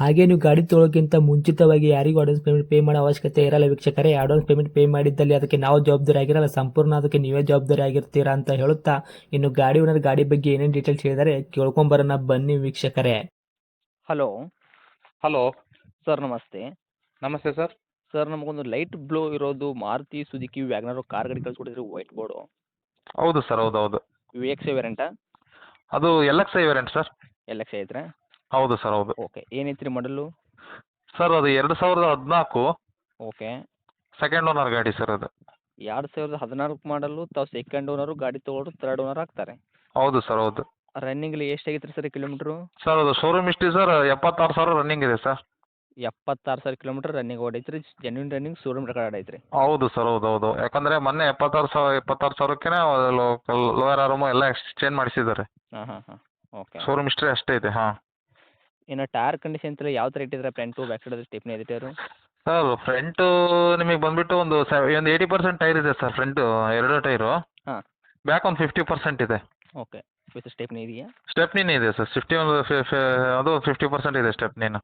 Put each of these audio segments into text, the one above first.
ಹಾಗೆ ನೀವು ಗಾಡಿ ತೊಳೋಕ್ಕಿಂತ ಮುಂಚಿತವಾಗಿ ಯಾರಿಗೂ ಅಡ್ವಾನ್ಸ್ ಪೇಮೆಂಟ್ ಪೇ ಮಾಡೋ ಅವಶ್ಯಕತೆ ಇರಲ್ಲ ವೀಕ್ಷಕರೇ. ಅಡ್ವಾನ್ಸ್ ಪೇಮೆಂಟ್ ಪೇ ಮಾಡಿದ್ದಲ್ಲಿ ಅದಕ್ಕೆ ನಾವು ಜವಾಬ್ದಾರಿ ಆಗಿರಲ್ಲ. ಸಂಪೂರ್ಣ ಅದಕ್ಕೆ ನೀವೇ ಜವಾಬ್ದಾರಿ ಆಗಿರ್ತೀರಾ ಅಂತ ಹೇಳುತ್ತಾ ಇನ್ನು ಗಾಡಿ ಓನರ್ ಗಾಡಿ ಬಗ್ಗೆ ಏನೇನು ಡೀಟೇಲ್ಸ್ ಹೇಳಿದರೆ ಕೇಳ್ಕೊಂಬರೋಣ ಬನ್ನಿ ವೀಕ್ಷಕರೇ. ಹಲೋ ಹಲೋ ಸರ್ ನಮಸ್ತೆ. ನಮಸ್ತೆ ಸರ್ ಸರ್ ನಮಗೊಂದು ಲೈಟ್ ಬ್ಲೂ ಇರೋದು ಮಾರುತಿ ಸುಜುಕಿ ವ್ಯಾಗ್ನರ್ ಕಾರ್ ಗಾಡಿ ಕಳ್ಸಿಕೊಡಿದ್ರೆ ವೈಟ್ ಬೋರ್ಡು ಹೌದು ಸರ್ ಹೌದು ಹೌದು. ವಿ ಎಕ್ಸ್ ವೇರಿಯಂಟಾ ಅದು L X I variant sir L X ಐತ್ರಾ? ಹೌದು ಸರ್ ಹೌದು. ಓಕೆ ಏನೈತ್ರಿ ಮಾಡಲು ಸರ್ ಅದು ಎರಡು ಸಾವಿರದ ಹದಿನಾಲ್ಕು. ಓಕೆ. ಸೆಕೆಂಡ್ ಓನರ್ ಗಾಡಿ ಸರ್ ಅದು. ಎರಡು ಸಾವಿರದ ಹದಿನಾಲ್ಕು ಮಾಡಲು ತಾವು ಸೆಕೆಂಡ್ ಓನರು ಗಾಡಿ ತೊಗೊಂಡು ತರ್ಡ್ ಓನರ್ ಆಗ್ತಾರೆ. ಹೌದು ಸರ್ ಹೌದು. ರನ್ನಿಂಗ್ ಎಷ್ಟು ಆಗೈತ್ರಿ ಸರ್ ಕಿಲೋಮೀಟ್ರು ಸರ್ ಅದು ಶೋರೂಮ್ ಇಷ್ಟಿ ಸರ್ ಎಪ್ಪತ್ತಾರು ಸಾವಿರ ರನ್ನಿಂಗ್ ಇದೆ ಸರ್. ಎಪ್ಪತ್ತಾರು ಸಾವಿರ ಕಿಲೋಮೀಟರ್ ರನ್ನಿಂಗ್ ಓಡೈತ್ರಿ ಜೆನ್ಯೂನ್ ರನ್ನಿಂಗ್ ಶೋರೂಮ್ ರೆಕಾರ್ಡ್ ಐತ್ರಿ. ಹೌದು ಸರ್ ಹೌದು ಹೌದು. ಯಾಕಂದ್ರೆ ಮೊನ್ನೆ ಎಪ್ಪತ್ತಾರು ಸಾವಿರ ಎಪ್ಪತ್ತಾರು ಸಾವಿರಕ್ಕೆ ಲೋಯರ್ ಆರಮು ಎಲ್ಲ ಎಕ್ಸ್ಚೇಂಜ್ ಮಾಡಿಸಿದ್ದಾರೆ. ಹಾಂ ಹಾಂ ಹಾಂ. ಓಕೆ. ಶೋರೂಮ್ ಹಿಸ್ಟ್ರಿ ಅಷ್ಟೇ ಇದೆ ಹಾಂ. ಇನ್ನು ಟೈರ್ ಕಂಡೀಷನ್ ಎಲ್ಲ ಯಾವ ಥರ ಇಟ್ಟಿದ್ರೆ ಫ್ರಂಟು ಬ್ಯಾಕ್ ಸೈಡ್ ಸ್ಟೆಪ್ನಿ ಇದೆ ಟೈರು ಸರ್ ಫ್ರಂಟು ನಿಮಗೆ ಬಂದುಬಿಟ್ಟು ಒಂದು ಸೆ ಒಂದು ಏಯ್ಟಿ ಪರ್ಸೆಂಟ್ ಟೈರ್ ಇದೆ ಸರ್ ಫ್ರಂಟು ಎರಡು ಟೈರು ಹಾ. ಬ್ಯಾಕ್ ಒಂದು ಫಿಫ್ಟಿ ಪರ್ಸೆಂಟ್ ಇದೆ. ಓಕೆ ವಿತ್ ಸ್ಟೆಪ್ನಿ ಇದೆಯಾ? ಸ್ಟೆಪ್ನಿನೇ ಇದೆ ಸರ್ ಫಿಫ್ಟಿ ಒಂದು ಫಿ- ಫಿ- ಅದು ಫಿಫ್ಟಿ ಪರ್ಸೆಂಟ್ ಇದೆ ಸ್ಟೆಪ್ನಿನ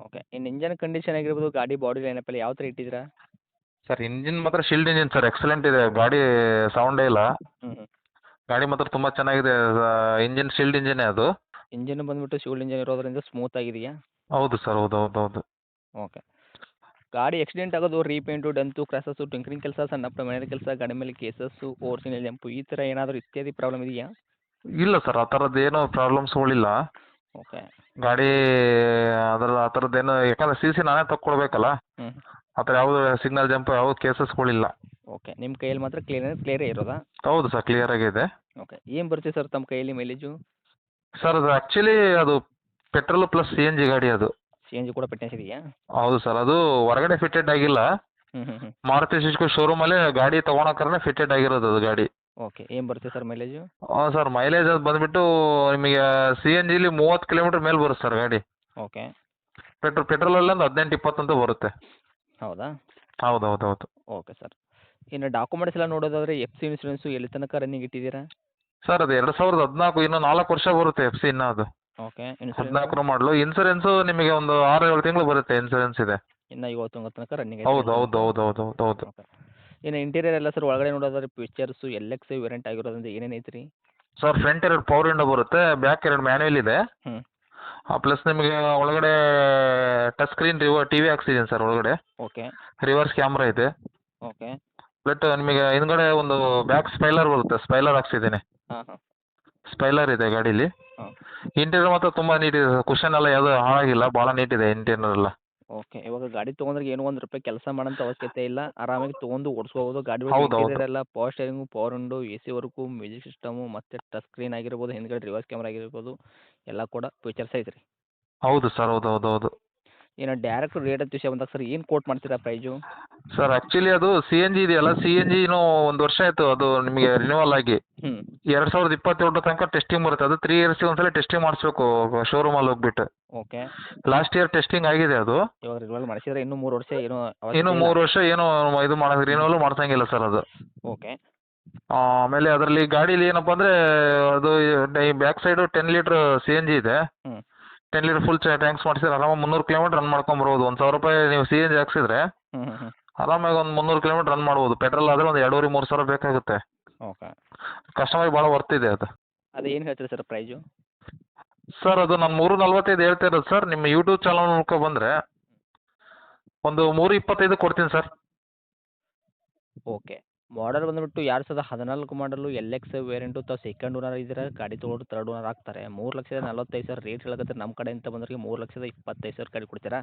ಓಕೆ ಇನ್ನು ಇಂಜನ್ ಕಂಡೀಷನ್ ಆಗಿರ್ಬೋದು ಗಾಡಿ ಬಾಡಿ ಲೈನಪ್ ಎಲ್ಲ ಯಾವ ಥರ ಇಟ್ಟಿದ್ದೀರಾ? ಸರ್ ಇಂಜಿನ್ ಮಾತ್ರ ಶಿಲ್ಡ್ ಇಂಜಿನ್ ಸರ್ ಎಕ್ಸಲೆಂಟ್ ಇದೆ. ಗಾಡಿ ಸೌಂಡೇ ಇಲ್ಲ. ಹ್ಞೂ ಗಾಡಿ ಮಾತ್ರ ತುಂಬ ಚೆನ್ನಾಗಿದೆ ಇಂಜಿನ್ ಶೀಲ್ಡ್ ಇಂಜಿನೇ ಅದು. ಇಂಜಿನ್ ಬಂದ್ಬಿಟ್ಟು ಶಿವಲ್ ಇಂಜಿನ್ ಇರೋದ್ರಿಂದ ಸ್ಮೂತ್ ಆಗಿದೆಯಾ? ಹೌದು ಸರ್ ಹೌದು ಹೌದು ಹೌದು. ಓಕೆ. ಗಾಡಿ ಆಕ್ಸಿಡೆಂಟ್ ಆಗೋದು ರೀಪೇಂಟು ಡಂತು ಕ್ರಾಸಸ್ಸು ಟಿಂಕರಿಂಗ್ ಕೆಲಸ ಸಣ್ಣ ಮನೆ ಕೆಲಸ ಗಾಡಿ ಮೇಲೆ ಕೇಸಸ್ಸು ಓರ್ಸಿನ ಜಂಪು ಈ ಥರ ಏನಾದರೂ ಇತ್ಯಾದಿ ಪ್ರಾಬ್ಲಮ್ ಇದೆಯಾ? ಇಲ್ಲ ಸರ್ ಆ ಥರದ್ದು ಏನೂ ಪ್ರಾಬ್ಲಮ್ಸ್ಗಳಿಲ್ಲ ಓಕೆ. ಗಾಡಿ ಅದರ ಆ ಥರದ್ದೇನು ಯಾಕಂದ್ರೆ ಸಿ ಸಿ ನಾನೇ ತಕ್ಕೊಳ್ಬೇಕಲ್ಲ? ಹ್ಞೂ ಆ ಥರ ಯಾವುದು ಸಿಗ್ನಲ್ ಜಂಪ್ ಯಾವ ಕೇಸಸ್ಗಳಿಲ್ಲ ಓಕೆ ನಿಮ್ಮ ಕೈಯಲ್ಲಿ ಮಾತ್ರ ಕ್ಲಿಯರ್ ಕ್ಲಿಯರೇ ಇರೋದಾ? ಹೌದು ಸರ್ ಕ್ಲಿಯರ್ ಆಗಿದೆ. ಓಕೆ ಏನು ಬರುತ್ತೆ ಸರ್ ತಮ್ಮ ಕೈಯಲ್ಲಿ ಮೈಲೇಜು ಸರ್ ಅದು ಆ್ಯಕ್ಚುಲಿ ಅದು petrol plus C N G ಗಾಡಿ ಅದು. ಸಿ ಎನ್ ಜಿ ಕೂಡ ಫಿಟ್ನೆಸ್ ಇದೆಯಾ ಹೌದು ಸರ್ ಅದು ಹೊರಗಡೆ ಫಿಟ್ಟೆಡ್ ಆಗಿಲ್ಲ. ಹ್ಞೂ ಹ್ಞೂ ಹ್ಞೂ ಮಾರುತಿ ಸುಜುಕಿ ಶೋರೂಮಲ್ಲೇ ಗಾಡಿ ತೊಗೊಳಕ್ಕಾರೆ ಫಿಟ್ಟೆಡ್ ಆಗಿರೋದು ಅದು ಗಾಡಿ. ಓಕೆ ಏನು ಬರುತ್ತೆ ಸರ್ ಮೈಲೇಜು ಹಾಂ ಸರ್ ಮೈಲೇಜ್ ಅದು ಬಂದುಬಿಟ್ಟು ನಿಮಗೆ ಸಿ ಎನ್ ಜಿಲಿ ಮೂವತ್ತು ಕಿಲೋಮೀಟ್ರ್ ಮೇಲೆ ಬರುತ್ತೆ ಸರ್ ಗಾಡಿ. ಓಕೆ ಪೆಟ್ರೋಲ್ ಪೆಟ್ರೋಲಲ್ಲಿ ಒಂದು ಹದಿನೆಂಟು ಇಪ್ಪತ್ತಂತೂ ಬರುತ್ತೆ. ಹೌದಾ? ಹೌದು ಹೌದು ಹೌದು ಓಕೆ ಸರ್ ಇನ್ನು ಡಾಕ್ಯುಮೆಂಟ್ಸ್ ಎಲ್ಲ ನೋಡೋದಾದರೆ ಎಫ್ ಸಿ ಇನ್ಸೂರೆನ್ಸು ಎಲ್ಲಿ ತನಕ ರನ್ನಿಂಗ್ ಇಟ್ಟಿದ್ದೀರಾ? ಸರ್ ಅದು ಎರಡು ಸಾವಿರದ ಹದಿನಾಲ್ಕು ಇನ್ನೂ ನಾಲ್ಕು ವರ್ಷ ಬರುತ್ತೆ ಎಫ್ ಸಿ ಇನ್ನು ಅದು. ಓಕೆ ಹದಿನಾಲ್ಕರ ಮಾಡಲು ಇನ್ಸೂರೆನ್ಸು ನಿಮಗೆ ಒಂದು ಆರು ಏಳು ತಿಂಗಳು ಬರುತ್ತೆ ಇನ್ಸೂರೆನ್ಸ್ ಇದೆ. ಇನ್ನು ಇವತ್ತು ತನಕ ರನ್ನಿಂಗ್ ಹೌದು ಹೌದು ಹೌದು ಹೌದು ಹೌದು ಹೌದು. ಇನ್ನು ಇಂಟೀರಿಯರ್ ಎಲ್ಲ ಸರ್ ಒಳಗಡೆ ನೋಡೋದಾದ್ರೆ ಫೀಚರ್ಸು ಎಲ್ ಎಕ್ಸ್ ವೇರಿಯಂಟ್ ಆಗಿರೋದ್ರಿಂದ ಏನೇನು ಐತ್ರಿ? ಸರ್ ಫ್ರಂಟ್ ಎರಡು ಪವರ್ ವಿಂಡೋ ಬರುತ್ತೆ ಬ್ಯಾಕ್ ಎರಡು ಮ್ಯಾನ್ಯಲ್ ಇದೆ. ಹ್ಞೂ ಪ್ಲಸ್ ನಿಮಗೆ ಒಳಗಡೆ ಟಚ್ ಸ್ಕ್ರೀನ್ ರಿವರ್ ಟಿ ವಿ ಹಾಕ್ಸಿದ್ದೀನಿ ಸರ್ ಒಳಗಡೆ. ಓಕೆ ರಿವರ್ಸ್ ಕ್ಯಾಮ್ರಾ ಇದೆ. ಓಕೆ ಬಟ್ ನಿಮಗೆ ಹಿಂದ್ಗಡೆ ಒಂದು ಬ್ಯಾಕ್ ಸ್ಪೈಲರ್ ಬರುತ್ತೆ ಸ್ಪೈಲರ್ ಹಾಕ್ಸಿದ್ದೀನಿ ಹಾಂ ಹಾಂ. ಸ್ಪೈಲರ್ ಇದೆ ಗಾಡೀಲಿ. ಹಾಂ. ಇಂಟೀರಿಯರ್ ಮಾತ್ರ ತುಂಬಾ ನೀಟ್ ಇದೆ. ಕುಷನ್ ಎಲ್ಲ ಯಾವುದು ಹಾಳಾಗಿಲ್ಲ ಭಾಳ ನೀಟ್ ಇದೆ ಇಂಟೀರಿಯರ್ ಎಲ್ಲ. ಓಕೆ ಇವಾಗ ಗಾಡಿ ತಗೊಂಡ್ರೆ ಏನು ಒಂದು ರೂಪಾಯಿ ಕೆಲಸ ಮಾಡೋಂಥ ಅವಶ್ಯಕತೆ ಇಲ್ಲ. ಆರಾಮಾಗಿ ತಗೊಂಡು ಓಡಿಸ್ಕೋಬೋದು. ಗಾಡಿ ಹೌದು, ಹೌದು. ಎಲ್ಲ ಪವರ್ ಸ್ಟೇರಿಂಗು ಪವರ್ ಉಂಡು A C work music system ಮತ್ತೆ ಟಚ್ ಸ್ಕ್ರೀನ್ ಆಗಿರ್ಬೋದು ಹಿಂದ್ಗಡೆ ರಿವರ್ಸ್ ಕ್ಯಾಮ್ರಾ ಆಗಿರ್ಬೋದು ಎಲ್ಲ ಕೂಡ ಫೀಚರ್ಸ್ ಐತ್ರಿ. ಹೌದು ಸರ್ ಹೌದು ಹೌದು ಹೌದು. ಇನ್ನು ಡೈರೆಕ್ಟ್ ರೇಟ್ ಅಂತ ವಿಷಯ ಬಂದಾಗ ಸರ್ ಏನು ಕೋಟ್ ಮಾಡ್ತೀರಾ ಪ್ರೈಸು ಸರ್ ಆ್ಯಕ್ಚುಲಿ ಅದು ಸಿ ಎನ್ ಜಿ ಇದೆಯಲ್ಲ ಸಿ ಎನ್ ಜಿನೂ ಒಂದು ವರ್ಷ ಆಯಿತು ಅದು ನಿಮಗೆ ರಿನ್ಯೂವಲ್ ಆಗಿ. ಹ್ಞೂ ಎರಡು ಸಾವಿರದ ಇಪ್ಪತ್ತೇಳರ ತನಕ ಟೆಸ್ಟಿಂಗ್ ಬರುತ್ತೆ. ಅದು ತ್ರೀ ಇಯರ್ಸ್ಗೆ ಒಂದ್ಸಲ ಟೆಸ್ಟಿಂಗ್ ಮಾಡಿಸ್ಬೇಕು ಶೋರೂಮಲ್ಲಿ ಹೋಗ್ಬಿಟ್ಟು. ಓಕೆ ಲಾಸ್ಟ್ ಇಯರ್ ಟೆಸ್ಟಿಂಗ್ ಆಗಿದೆ ಅದು. ಇವಾಗ ರಿವಲ್ ಮಾಡಿಸಿದ್ರೆ ಇನ್ನೂ ಮೂರು ವರ್ಷ ಏನೋ ಇನ್ನು ಮೂರು ವರ್ಷ ಏನು ಇದು ಮಾಡೋ ರಿನ್ಯೂವಲ್ ಮಾಡ್ಸಂಗಿಲ್ಲ ಸರ್ ಅದು. ಓಕೆ ಆಮೇಲೆ ಅದರಲ್ಲಿ ಗಾಡಿಲಿ ಏನಪ್ಪ ಅಂದ್ರೆ ಅದು back side ten litre C N G ಇದೆ. ಟೆನ್ ಲೀಟ್ರ್ ಫುಲ್ ಟ್ಯಾಂಕ್ಸ್ ಮಾಡಿಸಿದ್ರೆ ಆರಾಮ ಮುನ್ನೂರು ಕಿಲೋಮೀಟರ್ ರನ್ ಮಾಡ್ಕೊಂಬರ್ಬೋದು ಒಂದು ಸಾವಿರ ರೂಪಾಯಿ ನೀವು ಸಿ ಎನ್ ಜಿ ಹಾಕ್ಸಿದ್ರೆ ಆರಾಮಾಗಿ ಒಂದು ಮುನ್ನೂರು ಕಿಲೋಮೀಟ್ರ್ ರನ್ ಮಾಡ್ಬೋದು. ಪೆಟ್ರೋಲ್ ಆದರೆ ಒಂದು ಎರಡೂವರೆ ಮೂರು ಸಾವಿರ ಬೇಕಾಗುತ್ತೆ. ಓಕೆ ಕಸ್ಟಮರ್ ಭಾಳ ವರ್ತ್ ಇದೆ ಅದು. ಅದು ಏನು ಹೇಳ್ತೀರಿ ಸರ್ ಪ್ರೈಸು ಸರ್ ಅದು ನಾನು ಮೂರು ನಲ್ವತ್ತೈದು ಹೇಳ್ತಾ ಇರೋದು ಸರ್. ನಿಮ್ಮ ಯೂಟ್ಯೂಬ್ ಚಾನಲ್ ನೋಡ್ಕೊ ಬಂದರೆ ಒಂದು ಮೂರು ಇಪ್ಪತ್ತೈದು ಕೊಡ್ತೀನಿ ಸರ್. ಓಕೆ ಮಾಡಲ್ ಬಂದ್ಬಿಟ್ಟು ಎರಡು ಸಾವಿರದ ಹದಿನಾಲ್ಕು ಮಾಡಲು ಎಲ್ ಎಕ್ಸ್ ವೇರಿಯಂಟು ತಾವು ಸೆಕೆಂಡ್ ಓನರ್ ಇದ್ರೆ ಗಾಡಿ ತೊಗೊಂಡು ತರ್ಡ್ ಓನರ್ ಆಗ್ತಾರೆ. ಮೂರು ಲಕ್ಷದ ನಲವತ್ತೈದು ಸಾವಿರ ರೇಟ್ ಹೇಳಕತ್ತೆ ನಮ್ಮ ಕಡೆಯಿಂದ ಬಂದವರಿಗೆ ಮೂರು ಲಕ್ಷದ ಇಪ್ಪತ್ತೈದು ಸಾವಿರ ಗಾಡಿ ಕೊಡ್ತೀರಾ?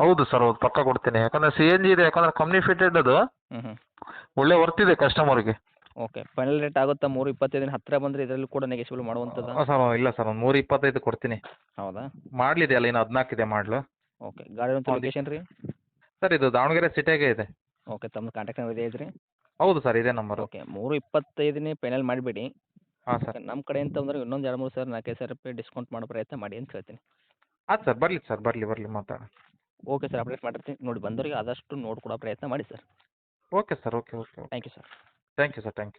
ಹೌದು ಸರ್ ಹೌದು ಪಕ್ಕ ಕೊಡ್ತೀನಿ. ಯಾಕಂದ್ರೆ ಸಿ ಎನ್ ಜಿ ಇದೆ ಯಾಕಂದ್ರೆ ಕಂಪ್ನಿ ಫಿಟೆಡ್ ಅದು ಹ್ಞೂ ಹ್ಞೂ ಒಳ್ಳೆ ವರ್ತ್ ಇದೆ ಕಸ್ಟಮರ್ಗೆ ಓಕೆ ಫೈನಲ್ ರೇಟ್ ಆಗುತ್ತಾ ಮೂರು ಇಪ್ಪತ್ತೈದಿನ ಹತ್ತಿರ ಬಂದರೆ ಇದರಲ್ಲಿ ಕೂಡ ನೆಗೆಸಿಬಲ್ ಮಾಡುವಂಥದ್ದು? ಸರ್ ಇಲ್ಲ ಸರ್ ಒಂದು ಮೂರು ಇಪ್ಪತ್ತೈದು ಕೊಡ್ತೀನಿ. ಹೌದಾ? ಮಾಡಲಿದೆಯಲ್ಲ ಇನ್ನು ಹದಿನಾಲ್ಕು ಇದೆ ಮಾಡಲು. ಓಕೆ ಗಾಡಿ. ಲೊಕೇಶನ್ ರೀ? ಸರ್ ಇದು ದಾವಣಗೆರೆ ಸಿಟಿಯಾಗೆ ಇದೆ. ಓಕೆ ತಮ್ಮ ಕಾಂಟ್ಯಾಕ್ಟ್ ನಂಬರ್ ಇದೆ ಐತ್ರಿ? ಹೌದು ಸರ್ ಇದೇ ನಂಬರ್. ಓಕೆ ಮೂರು ಇಪ್ಪತ್ತೈದನೇ ಫೈನಲ್ ಮಾಡಿಬಿಡಿ. ಹಾಂ ಸರ್. ನಮ್ಮ ಕಡೆಯಿಂದ ಅಂದ್ರೆ ಇನ್ನೊಂದು ಎರಡು ಮೂರು ಸಾವಿರ ನಾಲ್ಕೈದು ಸಾವಿರ ರೂಪಾಯಿ ಡಿಸ್ಕೌಂಟ್ ಮಾಡೋ ಪ್ರಯತ್ನ ಮಾಡಿ ಅಂತ ಹೇಳ್ತೀನಿ. ಆಯ್ತು ಸರ್ ಬರಲಿ ಸರ್ ಬರಲಿ ಬರಲಿ ಮಾತಾಡ ಓಕೆ ಸರ್ ಅಪ್ಡೇಟ್ ಮಾಡಿರ್ತೀನಿ ನೋಡಿ ಬಂದವರಿಗೆ ಆದಷ್ಟು ನೋಡ್ಕೊಡೋ ಪ್ರಯತ್ನ ಮಾಡಿ sir. Okay sir okay okay. Thank you sir. Thank you sir thank you.